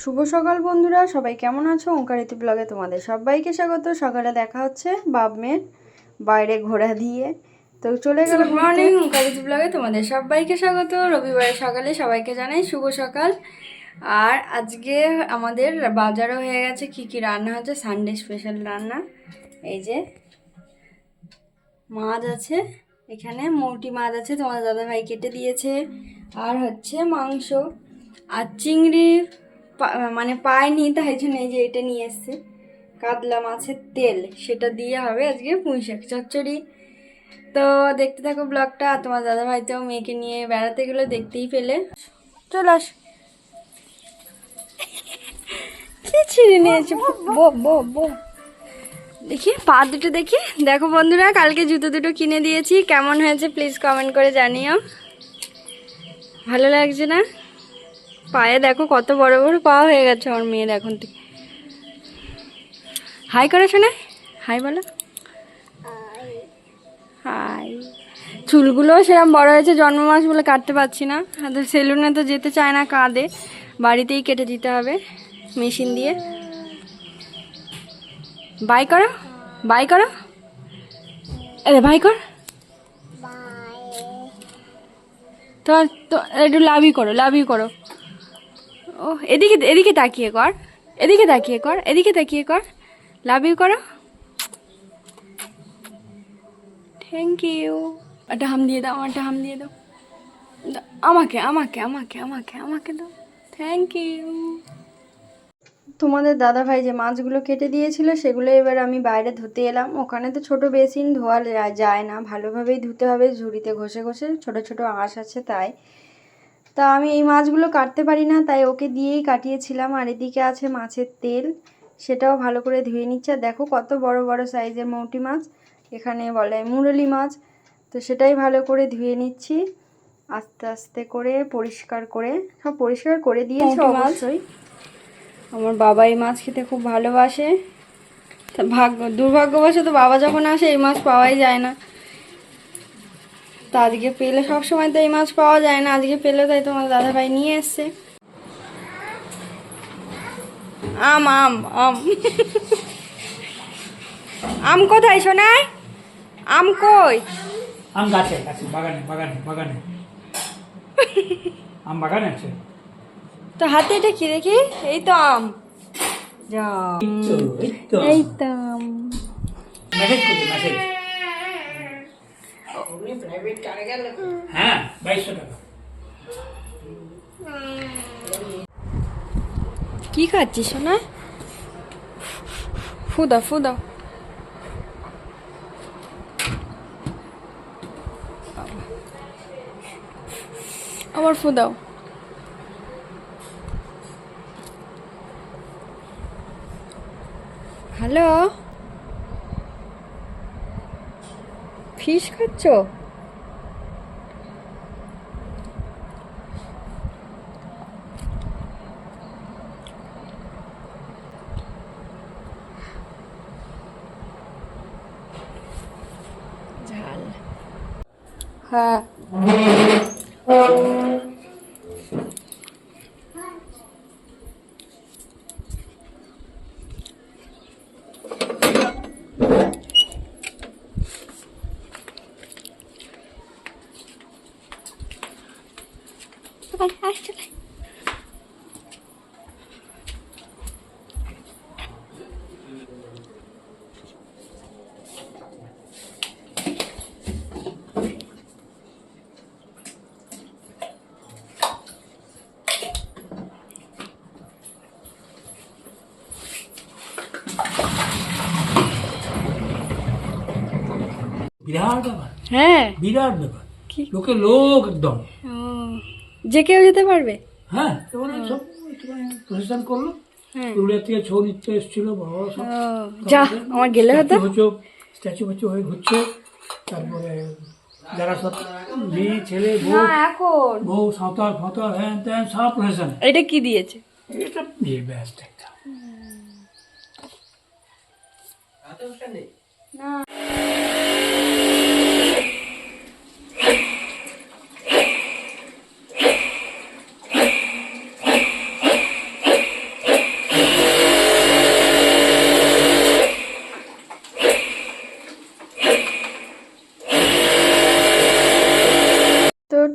শুভ সকাল বন্ধুরা সবাই কেমন আছো? ওঙ্কারিতি ব্লগে তোমাদের সবাইকে স্বাগত। সকালে দেখা হচ্ছে বাবমের বাইরে ঘোরা দিয়ে। তো চলে গেল মর্নিং ওঙ্কারিতি ব্লগে তোমাদের সবাইকে স্বাগত। রবিবারের সকালে সবাইকে জানাই শুভ সকাল। আর আজকে আমাদের বাজারও হয়ে গেছে। কি কি রান্না হচ্ছে সানডে স্পেশাল রান্না। এই যে মাছ আছে। এখানে মৌটি মাছ আছে। তোমাদের দাদাভাই কেটে দিয়েছে। আর হচ্ছে মাংস। আর চিংড়ি। মানে পায়নি তাই জন্য এই যে এটা নিয়ে এসছে। কাতলা মাছের তেল, সেটা দিয়ে হবে আজকে পুঁই শাক চচ্চড়ি। তো দেখতে থাকো ব্লগটা, তোমার দাদা ভাই তো মেয়েকে নিয়ে বেড়াতে গেলে, দেখতেই পেলে। চল আস। কি ছিঁড়ে নিয়েছে? দেখি, পা দুটো দেখি। দেখো বন্ধুরা, কালকে জুতো দুটো কিনে দিয়েছি। কেমন হয়েছে প্লিজ কমেন্ট করে জানিও। ভালো লাগছে না? পায়ে দেখো কত বড় বড় পা হয়ে গেছে আমার মেয়ের এখন থেকে। হাই করো শোনা। হাই বলো। হাই চুলগুলো সেরকম বড় হয়েছে জন্ম মাস বলে কাটতে পারছি না। আর সেলুনে তো যেতে চায় না কাঁদে বাড়িতেই কেটে দিতে হবে মেশিন দিয়ে। বাই করো। বাই করো। আরে বাই কর। তো তো একটু লাভই করো লাভই করো। ও এদিকে এদিকে তাকিয়ে কর, এদিকে তাকিয়ে কর, এদিকে তাকিয়ে কর। লাভ ইউ করো। থ্যাংক ইউ একটা হাম দিয়ে দাও, একটা হাম দিয়ে দাও। আমাকে আমাকে আমাকে আমাকে আমাকে দাও। থ্যাংক ইউ তোমাদের দাদা ভাই যে মাছগুলো কেটে দিয়েছিল, সেগুলো এবার আমি বাইরে ধুতে এলাম। ওখানে তো ছোট বেসিন ধোয়া যায় না, ভালোভাবেই ধুতে হবে। ঝুড়িতে ঘষে ঘষে ছোট ছোট আঁশ আছে তাই। তা আমি এই মাছগুলো কাটতে পারি না তাই ওকে দিয়েই কাটিয়েছিলাম। আর এদিকে আছে মাছের তেল সেটাও ভালো করে ধুয়ে নিচ্ছে। আর দেখো কত বড় বড় সাইজের মৌটি মাছ এখানে বলে মুরলি মাছ। তো সেটাই ভালো করে ধুয়ে নিচ্ছি আস্তে আস্তে করে পরিষ্কার করে। সব পরিষ্কার করে দিয়েছি? অবশ্যই। আমার বাবা এই মাছ খেতে খুব ভালোবাসে। তা ভাগ্য দুর্ভাগ্যবশত বাবা যখন আসে এই মাছ পাওয়াই যায় না। তা আজকে পেলে সব সময় তো এই মাছ পাওয়া যায় না। আজকে পেলে তাই তোমার দাদা ভাই নিয়ে এসছে। আম আম আম। আম কোথায় শোনায় আম কই? আম গাছে গাছে বাগানে বাগানে বাগানে। আম বাগানে আছে? তো হাতে এটা কি দেখি? এই তো আম। যা এই তো এই আম মেসেজ করছি মেসেজ হ্যাঁ বাইশশো টাকা। কি খাচ্ছিস সোনা? ফুদা ফুদা। আবার ফুদাও। হ্যালো? ফিশ খাচ্ছ ঝাল হ্যাঁ আসলে বিরাট ব্যাপার। হ্যাঁ। বিরাট ব্যাপার। কি? লোকে লোক একদম। যে কেউ যেতে পারবে? হ্যাঁ সব করল। হ্যাঁ। পুরুলিয়া থেকে ছৌ নৃত্য এসেছিল বড় যা আমার গেলে হতো। হচ্ছে স্ট্যাচু ফ্যাচু হয়ে ঘুরছে। তারপরে যারা সব মেয়ে ছেলে বউ না এখন। বউ সাঁতার ফাঁতার হ্যান ত্যান সব প্রসেশন এটা কি দিয়েছে? এটা বিয়ে ব্যস্ত একটা।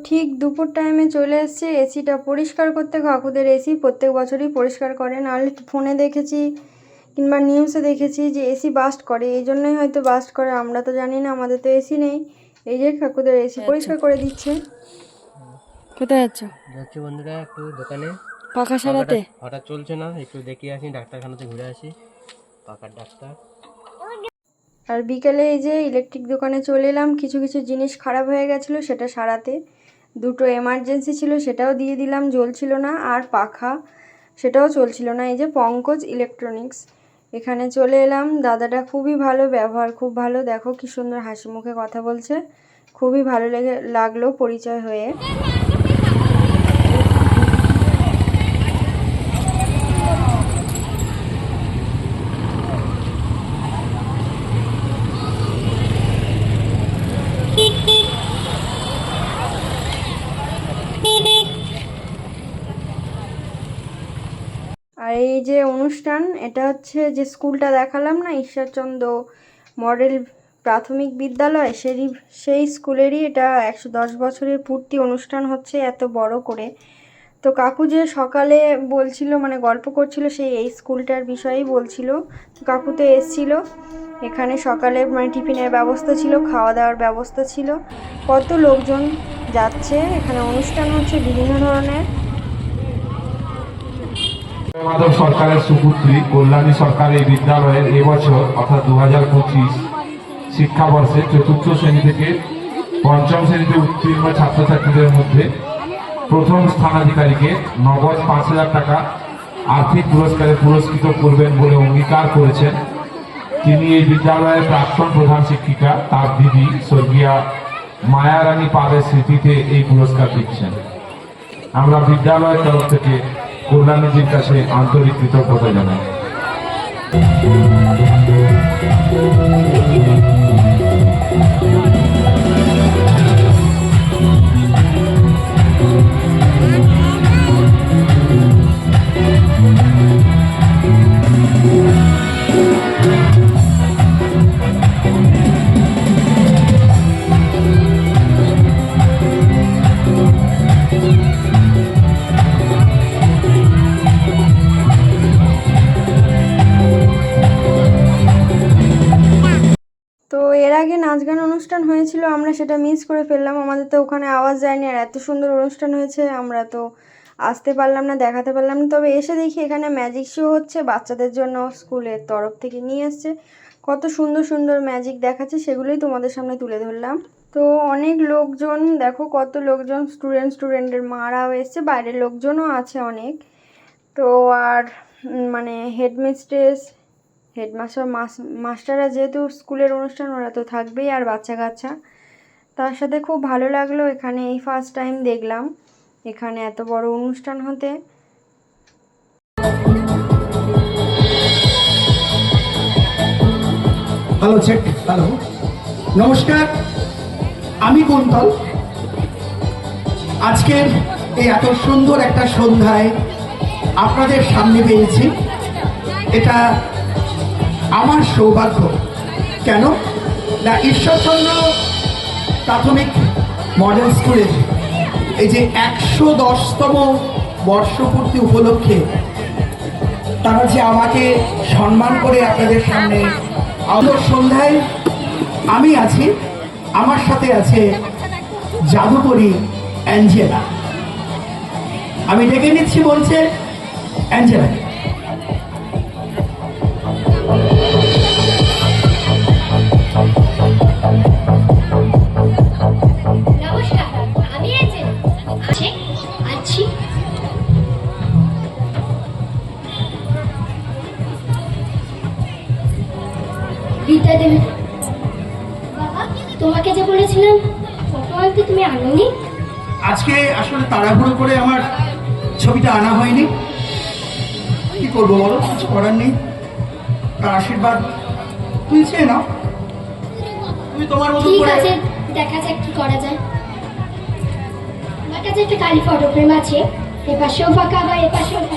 ঠিক দুপুর টাইমে চলে এসেছে এসিটা পরিষ্কার করতে। কাকুদের এসি প্রত্যেক বছরই পরিষ্কার করে নাহলে ফোনে দেখেছি কিংবা নিউজে দেখেছি যে এসি বাস্ট করে। এই জন্যই হয়তো বাস্ট করে আমরা তো জানি না আমাদের তো এসি নেই। এই যে কাকুদের এসি পরিষ্কার করে দিচ্ছে। কোথায় যাচ্ছ? যাচ্ছি বন্ধুরা একটু দোকানে। পাখা সারাতে হঠাৎ চলছে না একটু দেখিয়ে আসি ডাক্তারখানাতে ঘুরে আসি। পাকার ডাক্তার। আর বিকেলে এই যে ইলেকট্রিক দোকানে চলে এলাম কিছু কিছু জিনিস খারাপ হয়ে গেছিল সেটা সারাতে। দুটো এমার্জেন্সি ছিল, সেটাও দিয়ে দিলাম, জ্বলছিল না, আর পাখা সেটাও চলছিল না। এই যে পঙ্কজ ইলেকট্রনিক্স এখানে চলে এলাম। দাদাটা খুবই ভালো ব্যবহার, খুব ভালো। দেখো কি সুন্দর হাসি মুখে কথা বলছে। খুবই ভালো লেগে, লাগল পরিচয় হয়ে আর এই যে অনুষ্ঠান, এটা হচ্ছে যে স্কুলটা দেখালাম না, ঈশ্বরচন্দ্র মডেল প্রাথমিক বিদ্যালয় সেই সেই স্কুলেরই এটা একশো দশ বছরের পূর্তি অনুষ্ঠান হচ্ছে এত বড় করে। তো কাকু যে সকালে বলছিল মানে গল্প করছিল, সেই এই স্কুলটার বিষয়েই বলছিল। তো কাকু তো এসছিল, এখানে সকালে মানে টিফিনের ব্যবস্থা ছিল খাওয়া দাওয়ার ব্যবস্থা ছিল। কত লোকজন যাচ্ছে, এখানে অনুষ্ঠান হচ্ছে বিভিন্ন ধরনের। মাধব সরকারের সুপুত্রী, কল্যাণী সরকার এই বিদ্যালয়ের এবছর অর্থাৎ দু হাজার পঁচিশ শিক্ষাবর্ষে চতুর্থ শ্রেণি থেকে পঞ্চম শ্রেণীতে উত্তীর্ণ ছাত্রছাত্রীদের মধ্যে প্রথম স্থানাধিকারীকে নগদ পাঁচ হাজার টাকা আর্থিক পুরস্কারে পুরস্কৃত করবেন বলে অঙ্গীকার করেছেন। তিনি এই বিদ্যালয়ের প্রাক্তন প্রধান শিক্ষিকা, তার দিদি স্বর্গীয়া মায়ারানী পালের স্মৃতিতে এই পুরস্কার দিচ্ছেন। আমরা বিদ্যালয়ের তরফ থেকে কল্যাণীজির কাছে আন্তরিক কৃতজ্ঞতা জানাই। এর আগে নাচ গান অনুষ্ঠান হয়েছিল, আমরা সেটা মিস করে ফেললাম। আমাদের তো ওখানে আওয়াজ যায়নি আর এত সুন্দর অনুষ্ঠান হয়েছে, আমরা তো আসতে পারলাম না, দেখাতে পারলাম না। তবে এসে দেখি এখানে ম্যাজিক শো হচ্ছে, বাচ্চাদের জন্য স্কুলের তরফ থেকে নিয়ে এসছে। কত সুন্দর সুন্দর ম্যাজিক দেখাচ্ছে, সেগুলোই তোমাদের সামনে তুলে ধরলাম। তো অনেক লোকজন, দেখো কত লোকজন স্টুডেন্ট স্টুডেন্টের মারাও এসছে, বাইরের লোকজনও আছে অনেক। তো আর মানে হেডমিস্ট্রেস হেডমাস্টার মাস, মাস্টাররা যেহেতু স্কুলের অনুষ্ঠান, ওরা তো থাকবেই আর বাচ্চা কাচ্চা তার সাথে খুব ভালো লাগল, এখানে এই ফার্স্ট টাইম দেখলাম। এখানে এত বড় অনুষ্ঠান হতে। হ্যালো চেক হ্যালো নমস্কার, আমি কুন্তল। আজকের এই এত সুন্দর একটা সন্ধ্যায় আপনাদের সামনে পেয়েছি। এটা আমার সৌভাগ্য। কেন? না ঈশ্বরচন্দ্র প্রাথমিক মডেল স্কুলের এই যে একশো দশতম বর্ষপূর্তি উপলক্ষে তারা যে আমাকে সম্মান করে আপনাদের সামনে আলোর সন্ধ্যায় আমি আছি, আমার সাথে আছে জাদুকরি অ্যাঞ্জেলা। আমি ডেকে নিচ্ছি বলছে, অ্যাঞ্জেলা। ছবিটা আনা হয়নি। কি করব বলো? কিছু করার নেই। তার আশীর্বাদ। তুলছে চেয়ে নাও। তুমি তোমার মতো ঠিক করে আছে দেখা যাক কি করা যায়। আমার কাছে একটা কালী ফটো ফ্রেম আছে। এপাশেও ফাঁকা বা এপাশেও ফাঁকা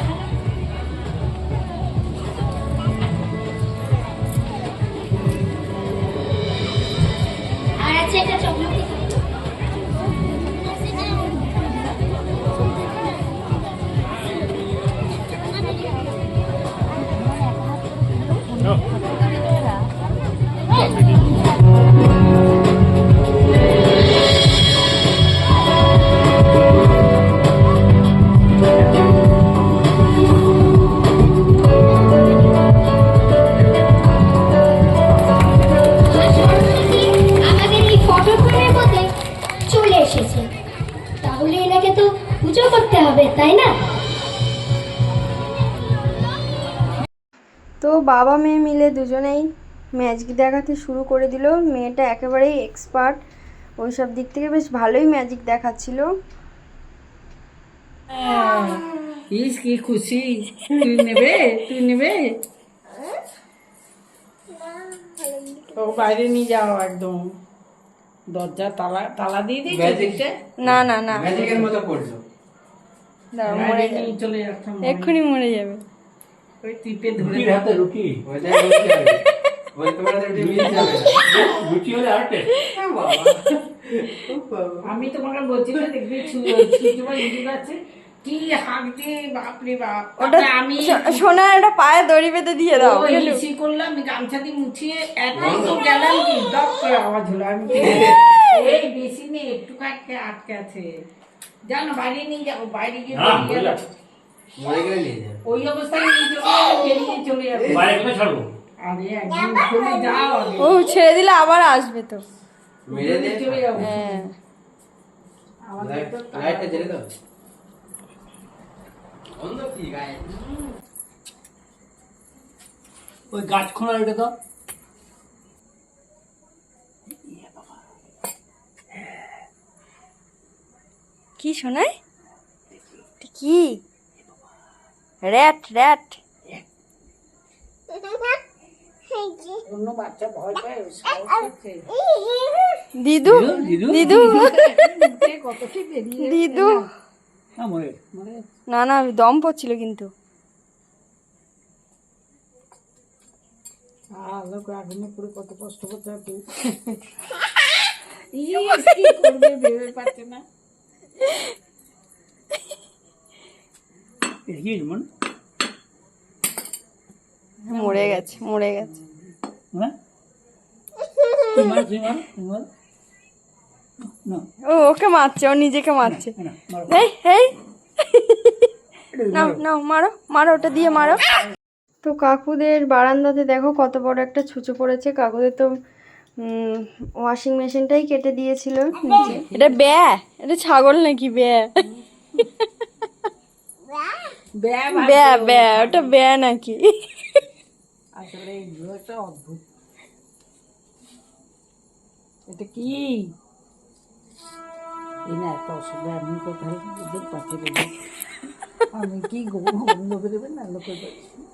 বাবা মেয়ে মিলে দুজনেই ম্যাজিক দেখাতে শুরু করে দিল। মেয়েটা একেবারেই এক্সপার্ট ওই সব দিক থেকে বেশ ভালোই ম্যাজিক দেখাচ্ছিল। ইস কি খুশি। তুই নেবে? তুই নেবে? ও বাইরে নিয়ে যাও একদম। দরজা তালা তালা দিয়ে দিয়েছে না না না। ম্যাজিকের মতো করছ। দাঁড়াও, মরে চলে যাচ্ছে এক্ষুনি মরে যাবে। ওই টিপে ধরে হাতে রুটি। ওই তোমার রুটি মিল যাবে। রুটি হলে আর টেস্ট। আমি তোমাকে বলছি না দেখবি আছে। কি বাপ। আমি একটা পায়ে দড়ি বেঁধে দিয়ে দাও ওই করলাম গামছা দিয়ে মুছিয়ে এত তো গেলাম কি? দপ করে আওয়াজ হলো আমি এই বেশি নেই একটু আটকে আটকে আছে। জানো বাইরে নিয়ে যাব বাইরে গিয়ে। মরে গেলে নিয়ে যাবে। ওই অবস্থায় নিয়ে যাব বেরিয়ে চলে যাবে। বাইরে কোথায় ছাড়বো? আরে একদিন চলে যাও ও ছেড়ে দিলে আবার আসবে তো। মেরে দে। চলে যাব হ্যাঁ। লাইটটা জ্বেলে দাও। অন্ধ কি গায়ে? ওই গাছ খোলা রেখে দাও। কি শোনায়? কি? র্যাট র্যাট অন্য বাচ্চা ভয় পায় ও সাহস করছে। দিদু দিদু? দিদু? মুখে কত কি বেরিয়ে দিদু। হ্যাঁ না না দম পড়ছিল কিন্তু। আলো আগুনে পুরো কত কষ্ট করতে হবে। করবে ভেবে পাচ্ছে না। মানে? মরে গেছে মরে গেছে। হ্যাঁ ও ওকে মারছে ও নিজেকে মারছে। না নাও মারো। মারো ওটা দিয়ে মারো। তো কাকুদের বারান্দাতে দেখো কত বড় একটা ছুঁচো পড়েছে। কাকুদের তো ওয়াশিং মেশিনটাই কেটে দিয়েছিল। এটা ব্যা এটা ছাগল নাকি ব্যা ব্যা ব্যা ব্যা ওটা ব্যা নাকি? আসলে এইগুলো একটা অদ্ভুত। এটা কি? এই না একটা অসুবিধা আমি কোথায় আমি কি গরু লোকে দেবেন না লোকে দেবেন